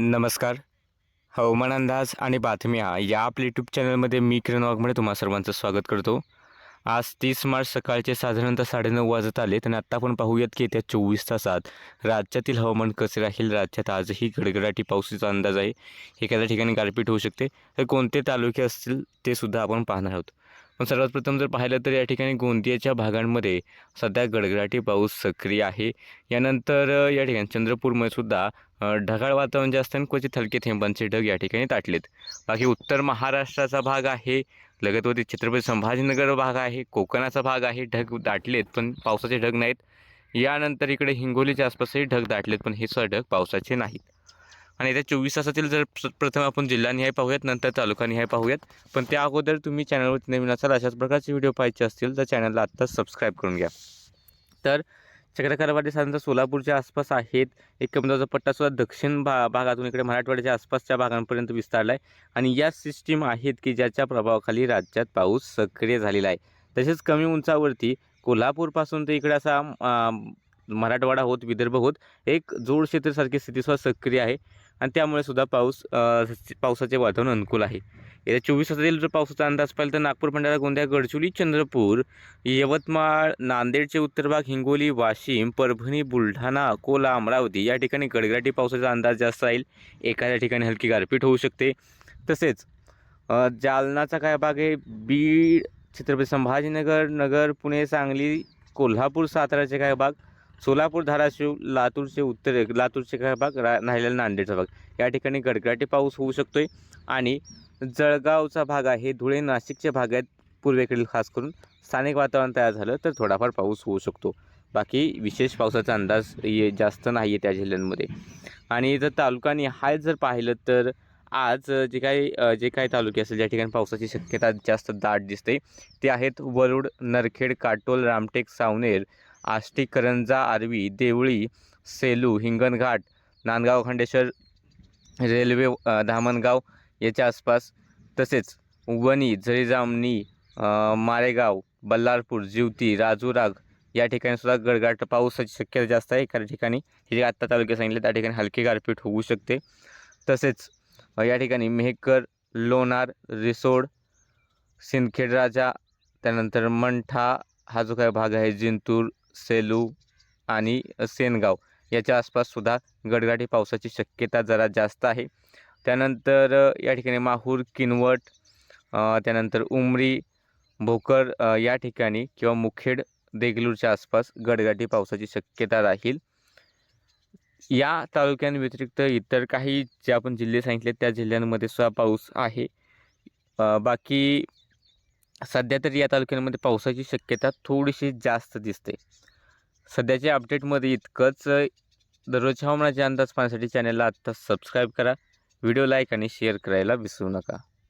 नमस्कार. हवामान अंदाज आणि बातम्या या आपल्या यूट्यूब चॅनलमध्ये मी किरण वाघमळे तुम्हा सर्वांचं स्वागत करतो. आज तीस मार्च सकाळचे साधारणतः साडेनऊ वाजत आले आणि आत्ता आपण पाहूयात की येत्या चोवीस तासात राज्यातील हवामान कसे राहील? राज्यात आजही गडगडाटी पावसाचा अंदाज आहे. एखाद्या ठिकाणी गारपीट होऊ शकते. तर कोणते तालुके असतील ते सुद्धा आपण पाहणार आहोत. पण सर्वात प्रथम जर पाहिलं तर या ठिकाणी गोंदियाच्या भागांमध्ये सध्या गडगडाटी पाऊस सक्रिय आहे. यानंतर या ठिकाणी चंद्रपूरमध्ये सुद्धा ढगाळ वातावरण जे असतं क्वचित हलके थेंबांचे ढग या ठिकाणी ताटलेत. बाकी उत्तर महाराष्ट्राचा भाग आहे लगतवरती छत्रपती संभाजीनगर भाग आहे कोकणाचा भाग आहे ढग दाटलेत पण पावसाचे ढग नाहीत. यानंतर इकडे हिंगोलीच्या आसपासही ढग दाटलेत पण हे सुद्धा ढग पावसाचे नाहीत. आणि येत्या चोवीस तासातील जर प्रथम आपण जिल्हानिहाय पाहूयात नंतर तालुकानिहाय पाहूयात. पण त्या अगोदर तुम्ही चॅनलवरती नवीन असाल अशाच प्रकारचे व्हिडिओ पाहायचे असतील तर चॅनलला आत्ताच सबस्क्राईब करून घ्या. तर चक्रकारवाडी साधारणतः सोलापूरच्या आसपास आहेत. एक कमदाचा पट्टासुद्धा दक्षिण भा भागातून इकडे मराठवाड्याच्या आसपासच्या भागांपर्यंत विस्तारला आहे आणि या सिस्टीम आहेत की ज्याच्या प्रभावाखाली राज्यात पाऊस सक्रिय झालेला आहे. तसेच कमी उंचावरती कोल्हापूरपासून ते इकडे असा मराठवाडा होत विदर्भ होत एक जोड क्षेत्रासारखी स्थितीसुद्धा सक्रिय आहे. आणि त्यामुळे सुद्धा पाऊस पावसाचे वातावरण अनुकूल आहे. येत्या चोवीस तासातील जर पावसाचा अंदाज पाहिला तर नागपूर भंडारा गोंदिया गडचिरोली चंद्रपूर यवतमाळ नांदेडचे उत्तर भाग हिंगोली वाशिम परभणी बुलढाणा अकोला अमरावती या ठिकाणी गडगडाटी पावसाचा अंदाज जास्त राहील. एखाद्या ठिकाणी हलकी गारपीट होऊ शकते. तसेच जालनाचा काय भाग आहे? बीड छत्रपती संभाजीनगर नगर पुणे सांगली कोल्हापूर साताराचे काय भाग? सोलापूर धाराशिव लातूरचे उत्तर लातूरचे काय भाग रा राहिलेला नांदेडचा भाग. या ठिकाणी गडगडाटी पाऊस होऊ शकतोय आणि जळगावचा भाग आहे धुळे नाशिकच्या भाग आहेत. पूर्वेकडील खास करून स्थानिक वातावरण तयार झालं तर थोडाफार पाऊस होऊ शकतो. बाकी विशेष पावसाचा अंदाज ये जास्त नाही आहे त्या जिल्ह्यांमध्ये. आणि जर तालुका हाय जर पाहिलं तर आज जे काही जे काही तालुके असेल ज्या ठिकाणी पावसाची शक्यता जास्त दाट दिसते ते आहेत वरुड नरखेड काटोल रामटेक सावनेर आष्टी करंजा आर्वी देवळी सेलू हिंगणघाट नांदगाव खंडेश्वर रेल्वे धामणगाव याच्या आसपास. तसेच वणी झरी मारेगाव बल्लारपूर जिवती राजूराग या ठिकाणी सुद्धा गडगाट पावसाची शक्यता जास्त आहे. एखाद्या ठिकाणी हे जे आत्ता तालुक्यात सांगितले त्या ठिकाणी हलकी गारपीट होऊ शकते. तसेच या ठिकाणी मेहकर लोणार रिसोड सिंदखेड राजा त्यानंतर मंठा हा जो काही भाग आहे जिंतूर सेलू आणि सेनगाव याच्या आसपाससुद्धा सुद्धा पावसाची शक्यता जरा जास्त आहे. त्यानंतर या ठिकाणी माहूर किनवट त्यानंतर उमरी भोकर या ठिकाणी किंवा मुखेड देगलूरच्या आसपास गडगाटी पावसाची शक्यता राहील. या तालुक्यांव्यतिरिक्त इतर काही जे आपण जिल्हे सांगितले त्या जिल्ह्यांमध्ये सुद्धा पाऊस आहे. बाकी सध्या तरी या तालुक्यांमध्ये पावसाची शक्यता थोडीशी जास्त दिसते. सध्याच्या अपडेटमध्ये इतकंच. दररोजच्या हवामानाचे अंदाज पाहण्यासाठी चॅनलला आत्ता सबस्क्राईब करा. व्हिडिओ लाईक आणि शेअर करायला विसरू नका.